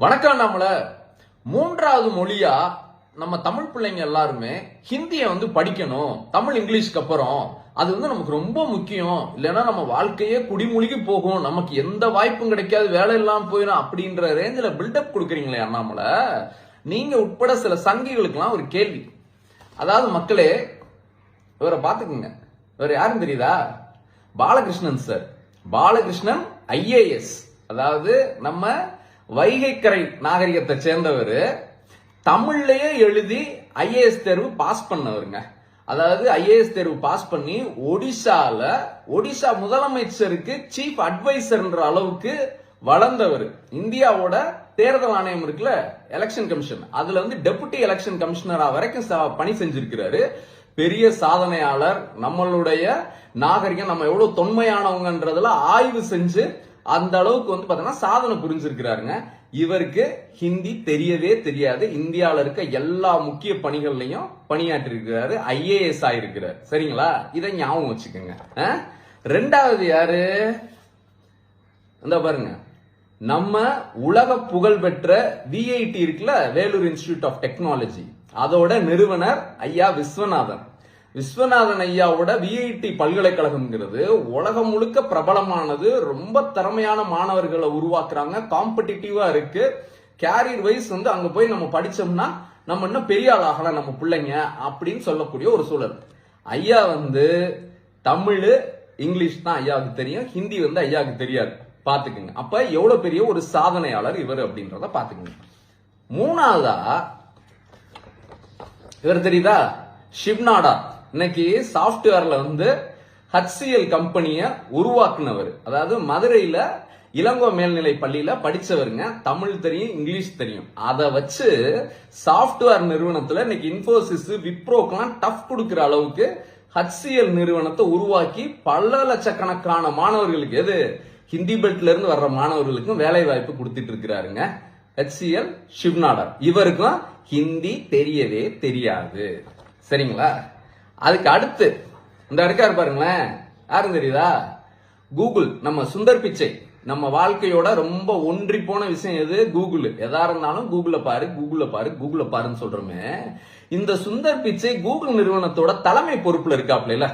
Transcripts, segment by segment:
வணக்கம் நம்மள. மூன்றாவது மொழியா நம்ம தமிழ் பிள்ளைங்க எல்லாருமே ஹிந்தியை வந்து படிக்கணும். தமிழ் இங்கிலீஷ்க்கு அப்புறம். அது வந்து நமக்கு ரொம்ப முக்கியம். இல்லைன்னா நம்ம வாழ்க்கையே குடிமொழிக்கு போகும். நமக்கு எந்த வாய்ப்பும் கிடைக்காது. வேலை இல்லாமல் போயிடும் அப்படின்ற ரேஞ்சில் பில்டப் கொடுக்குறீங்களே அண்ணாமலை நீங்க உட்பட சில சங்கிகளுக்கெல்லாம் ஒரு கேள்வி. அதாவது மக்களே இவரை பார்த்துக்குங்க. இவர் யாருன்னு தெரியுதா? பாலகிருஷ்ணன் சார். பாலகிருஷ்ணன் ஐஏஎஸ் அதாவது நம்ம வைகைக்கரை நாகரிகத்தை சேர்ந்தவர் தமிழ்லயே எழுதி ஐஏஎஸ் தேர்வு பாஸ் பண்ணவருங்க. அதாவது ஐஏஎஸ் தேர்வு பாஸ் பண்ணி ஒடிசால ஒடிசா முதலமைச்சருக்கு சீஃப் அட்வைசர்ன்ற அளவுக்கு வளர்ந்தவர். இந்தியாவோட தேர்தல் ஆணையம் இருக்குல்ல எலெக்ஷன் கமிஷன் அதுல வந்து டெபுட்டி எலெக்ஷன் கமிஷனரா வரைக்கும் ச- பணி செஞ்சிருக்கிறாரு. பெரிய சாதனையாளர் நம்மளுடைய நாகரிகம் நம்ம எவ்வளவு தொன்மையானவங்கன்றதுல ஆய்வு செஞ்சு அந்த அளவுக்கு வந்து பாத்தீங்கன்னா சாதனை புரிஞ்சிருக்கிறாருங்க. இவருக்கு ஹிந்தி தெரியவே தெரியாது. இந்தியாவில் இருக்க எல்லா முக்கிய பணிகள்லையும் பணியாற்றி இருக்கிறாரு ஐஏஎஸ் ஆயிருக்கிறார். சரிங்களா? இதை ஞாபகம் வச்சுக்கோங்க. ஆ? ரெண்டாவது யாரு? இந்த பாருங்க. நம்ம உலக புகழ் பெற்ற விஐடி இருக்குல்ல வேலூர் இன்ஸ்டிடியூட் ஆஃப் டெக்னாலஜி. அதோட நிறுவனர் ஐயா விஸ்வநாதன். விஸ்வநாதன் ஐயாவோட விஐடி பல்கலைக்கழகம்ங்கிறது உலகம் முழுக்க பிரபலமானது. ரொம்ப திறமையான மாணவர்களை உருவாக்குறாங்க. காம்படிட்டிவா இருக்கு. கேரியர் வைஸ் வந்து அங்க போய் நம்ம படிச்சோம்னா நம்ம இன்னும் பெரிய ஆள் ஆகலாம் நம்ம பிள்ளைங்க அப்படின்னு சொல்லக்கூடிய ஒரு சூழல். ஐயா வந்து தமிழ் இங்கிலீஷ் தான் ஐயாவுக்கு தெரியும். ஹிந்தி வந்து ஐயாவுக்கு தெரியாது. பாத்துக்குங்க அப்ப எவ்வளவு பெரிய ஒரு சாதனையாளர் இவர் அப்படின்றத பாத்துக்குங்க மூணாவதா இவர் தெரியுதா? ஷிவ்நாடா இன்னைக்கு சாஃப்ட்வேர்ல வந்து ஹச்சிஎல் கம்பெனியை உருவாக்குனவர். அதாவது மதுரையில இளங்கோ மேல்நிலை பள்ளியில படிச்சவருங்க. தமிழ் தெரியும் இங்கிலீஷ் தெரியும். அதை வச்சு சாஃப்ட்வேர் நிறுவனத்துல இன்னைக்கு இன்ஃபோசிஸ் விப்ரோக்கெல்லாம் டஃப் கொடுக்கிற அளவுக்கு ஹச்சிஎல் நிறுவனத்தை உருவாக்கி பல லட்சக்கணக்கான மாணவர்களுக்கு எது? ஹிந்தி பெல்ட்ல இருந்து வர்ற மாணவர்களுக்கும் வேலை வாய்ப்பு கொடுத்துட்டு இருக்கிறாருங்க HCL ஷிவ்நாடர் இவருக்கும் ஹிந்தி தெரியவே தெரியாது. சரிங்களா? அதுக்கு அடுத்து இந்த இருக்காரு பாருங்களேன் யாரும் தெரியுதா? கூகுள் நம்ம சுந்தர் பிச்சை. நம்ம வாழ்க்கையோட ரொம்ப ஒன்றி போன விஷயம் எது? கூகுள். எதா இருந்தாலும் கூகுளை பாரு கூகுளை பாரு கூகுளை பாருன்னு சொல்றோமே. இந்த சுந்தர் பிச்சை கூகுள் நிறுவனத்தோட தலைமை பொறுப்புல இருக்காப்ல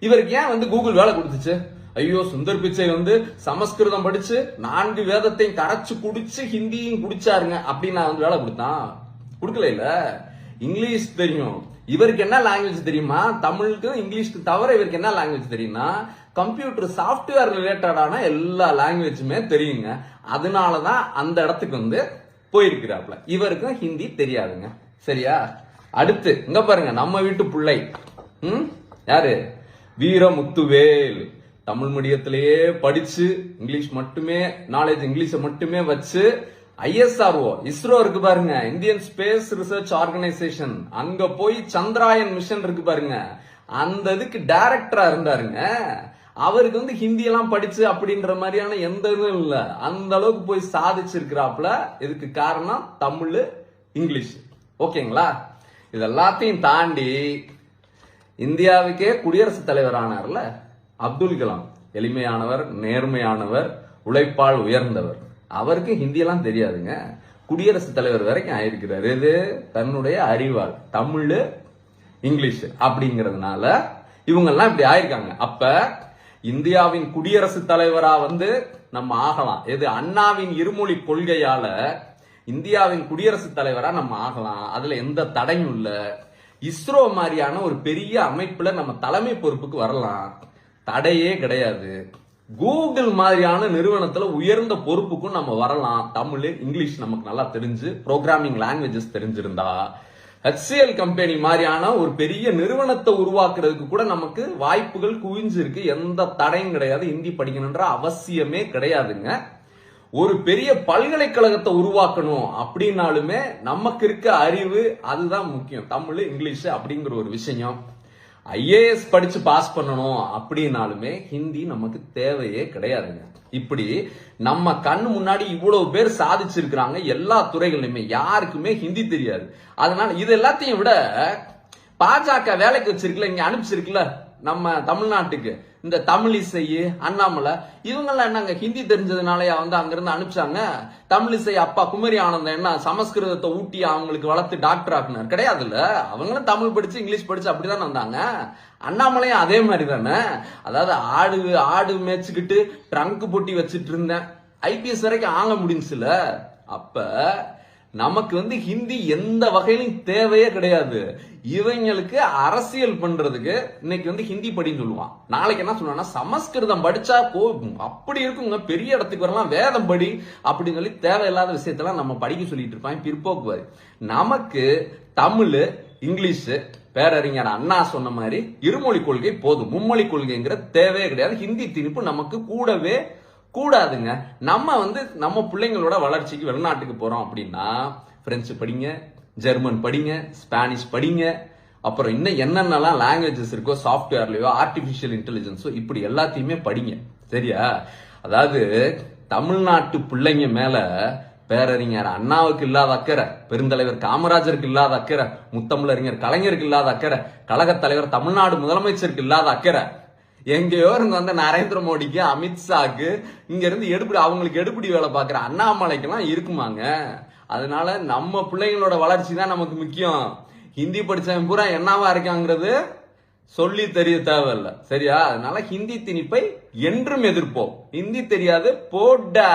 இவருக்கு ஏன் வந்து கூகுள் வேலை கொடுத்துச்சு? ஐயோ சுந்தர் பிச்சை வந்து சமஸ்கிருதம் படிச்சு நான்கு வேதத்தையும் கரைச்சு குடிச்சு ஹிந்தியும் குடிச்சாருங்க அப்படின்னு நான் வந்து வேலை கொடுத்தான். கொடுக்கல இல்ல? இங்கிலீஷ் தெரியும். இவருக்கு என்ன லாங்குவேஜ் தெரியுமா? தமிழுக்கும் இங்கிலீஷ்க்கு தவிர இவருக்கு என்ன லாங்குவேஜ் தெரியும்னா கம்ப்யூட்டர் சாஃப்ட்வேர் ரிலேட்டடான எல்லா லாங்குவேஜுமே தெரியுங்க. அதனால தான் அந்த இடத்துக்கு வந்து போயிருக்கிறாப்ல இவருக்கும் ஹிந்தி தெரியாதுங்க. சரியா? அடுத்து இங்க பாருங்க நம்ம வீட்டு பிள்ளை. ம்? யாரு? வீரமுத்துவேல். தமிழ் மீடியத்திலேயே படிச்சு இங்கிலீஷ் மட்டுமே நாலேஜ் இங்கிலீஷை மட்டுமே வச்சு ஐஎஸ்ஆர்ஓ இஸ்ரோ இருக்கு பாருங்க. இந்தியன் ஸ்பேஸ் ரிசர்ச் ஆர்கனைசேஷன் அங்க போய் சந்திராயன் மிஷன் இருக்கு பாருங்க. அந்த இதுக்கு டைரக்டரா இருந்தாருங்க. அவருக்கு வந்து ஹிந்தி எல்லாம் படிச்சு அப்படின்ற மாதிரியான எந்த இதுவும் இல்ல. அந்த அளவுக்கு போய் சாதிச்சிருக்கிறாப்ல இதுக்கு காரணம் தமிழ் இங்கிலீஷ். ஓகேங்களா? இது எல்லாத்தையும் தாண்டி இந்தியாவுக்கே குடியரசுத் தலைவர் ஆனார்ல அப்துல் கலாம். எளிமையானவர் நேர்மையானவர் உழைப்பால் உயர்ந்தவர். அவருக்கு ஹிந்தியெல்லாம் தெரியாதுங்க. குடியரசுத் தலைவர் வரைக்கும் ஆயிருக்கிறார். இது தன்னுடைய அறிவால். தமிழ் இங்கிலீஷ் அப்படிங்கிறதுனால இவங்கெல்லாம் இப்படி ஆயிருக்காங்க. அப்ப இந்தியாவின் குடியரசுத் தலைவரா வந்து நம்ம ஆகலாம். எது? அண்ணாவின் இருமொழி கொள்கையால இந்தியாவின் குடியரசுத் தலைவரா நம்ம ஆகலாம். அதுல எந்த தடையும் இல்லை. இஸ்ரோ மாதிரியான ஒரு பெரிய அமைப்புல நம்ம தலைமை பொறுப்புக்கு வரலாம். தடையே கிடையாது. கூகுள் மாதிரியான நிறுவனத்துல உயர்ந்த பொறுப்புக்கும் நம்ம வரலாம். தமிழ் இங்கிலீஷ் நமக்கு நல்லா தெரிஞ்சு ப்ரோக்ராமிங் லாங்குவேஜஸ் தெரிஞ்சிருந்தா ஹெச்சிஎல் கம்பெனி மாதிரியான ஒரு பெரிய நிறுவனத்தை உருவாக்குறதுக்கு கூட நமக்கு வாய்ப்புகள் குவிஞ்சிருக்கு. எந்த தடையும் கிடையாது. ஹிந்தி படிக்கணுன்ற அவசியமே கிடையாதுங்க. ஒரு பெரிய பல்கலைக்கழகத்தை உருவாக்கணும் அப்படின்னாலுமே நமக்கு இருக்க அறிவு அதுதான் முக்கியம். தமிழ் இங்கிலீஷ் அப்படிங்கிற ஒரு விஷயம். ஐஏஎஸ் படிச்சு பாஸ் பண்ணணும் அப்படின்னாலுமே ஹிந்தி நமக்கு தேவையே கிடையாதுங்க. இப்படி நம்ம கண் முன்னாடி இவ்வளவு பேர் சாதிச்சிருக்கிறாங்க எல்லா துறைகளிலுமே யாருக்குமே ஹிந்தி தெரியாது. அதனால இது எல்லாத்தையும் விட பாஜக வேலைக்கு வச்சிருக்கல இங்க அனுப்பிச்சிருக்குல்ல நம்ம தமிழ்நாட்டுக்கு. இந்த தமிழிசை அண்ணாமலை இவங்கெல்லாம் என்னங்க ஹிந்தி தெரிஞ்சதுனாலயா வந்து அங்கிருந்து அனுப்பிச்சாங்க? தமிழிசை அப்பா குமரி ஆனந்தம் என்ன சமஸ்கிருதத்தை ஊட்டி அவங்களுக்கு வளர்த்து டாக்டர் ஆக்குனார். கிடையாதுல்ல? அவங்களும் தமிழ் படிச்சு இங்கிலீஷ் படிச்சு அப்படிதான் வந்தாங்க? அண்ணாமலையும் அதே மாதிரி தானே அதாவது ஆடு ஆடு மேய்ச்சிக்கிட்டு ட்ரங்க் பொட்டி வச்சுட்டு இருந்தேன். ஐபிஎஸ் வரைக்கும் ஆங்க முடிஞ்சுல. அப்ப நமக்கு வந்து ஹிந்தி எந்த வகையிலும் தேவையே கிடையாது. இவங்களுக்கு அரசியல் பண்றதுக்கு இன்னைக்கு வந்து ஹிந்தி படின்னு சொல்லுவான். நாளைக்கு என்ன சொல்லுவான்னா சமஸ்கிருதம் படிச்சா போ அப்படி இருக்குங்க பெரிய இடத்துக்கு வரலாம் வேதம் படி அப்படின்னு சொல்லி தேவையில்லாத விஷயத்தெல்லாம் நம்ம படிக்க சொல்லிட்டு இருப்பான் பிற்போக்குவாரு நமக்கு தமிழ் இங்கிலீஷ் பேரறிஞர் அண்ணா சொன்ன மாதிரி இருமொழி கொள்கை போதும். மும்மொழி கொள்கைங்கிற தேவையே கிடையாது. ஹிந்தி திணிப்பு நமக்கு கூடவே கூடாதுங்க. நம்ம வந்து நம்ம பிள்ளைங்களோட வளர்ச்சிக்கு வெளிநாட்டுக்கு போகிறோம் அப்படின்னா ஃப்ரெஞ்சு படிங்க ஜெர்மன் படிங்க ஸ்பானிஷ் படிங்க அப்புறம் இன்னும் என்னென்னலாம் லாங்குவேஜஸ் இருக்கோ சாஃப்ட்வேர்லையோ ஆர்டிஃபிஷியல் இன்டெலிஜென்ஸோ இப்படி எல்லாத்தையுமே படிங்க. சரியா? அதாவது தமிழ்நாட்டு பிள்ளைங்க மேல பேரறிஞர் அண்ணாவுக்கு இல்லாத அக்கறை பெருந்தலைவர் காமராஜருக்கு இல்லாத அக்கறை முத்தமிழறிஞர் கலைஞருக்கு இல்லாத அக்கறை கழகத் தலைவர் தமிழ்நாடு முதலமைச்சருக்கு இல்லாத அக்கறை எங்கேயோ இருந்து வந்த நரேந்திர மோடிக்கு அமித்ஷாக்கு இங்க இருந்து எடுப்படி அவங்களுக்கு எடுப்படி வேலை பார்க்குற அண்ணாமலைக்கெல்லாம் இருக்குமாங்க. அதனால நம்ம பிள்ளைங்களோட வளர்ச்சி தான் நமக்கு முக்கியம். ஹிந்தி படித்தவன் பூரா என்னவா இருக்காங்கிறது சொல்லி தெரிய தேவையில்ல. சரியா? அதனால ஹிந்தி திணிப்பை என்றும் எதிர்ப்போம். ஹிந்தி தெரியாது போடா.